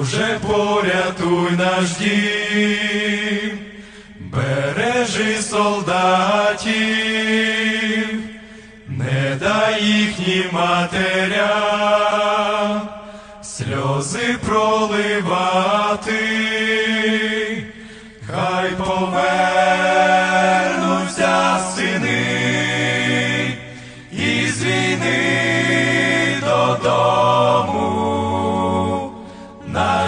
Боже, порятуй наш дім, бережи солдатів, не дай їхнім матерям сльози проливати, хай повернуться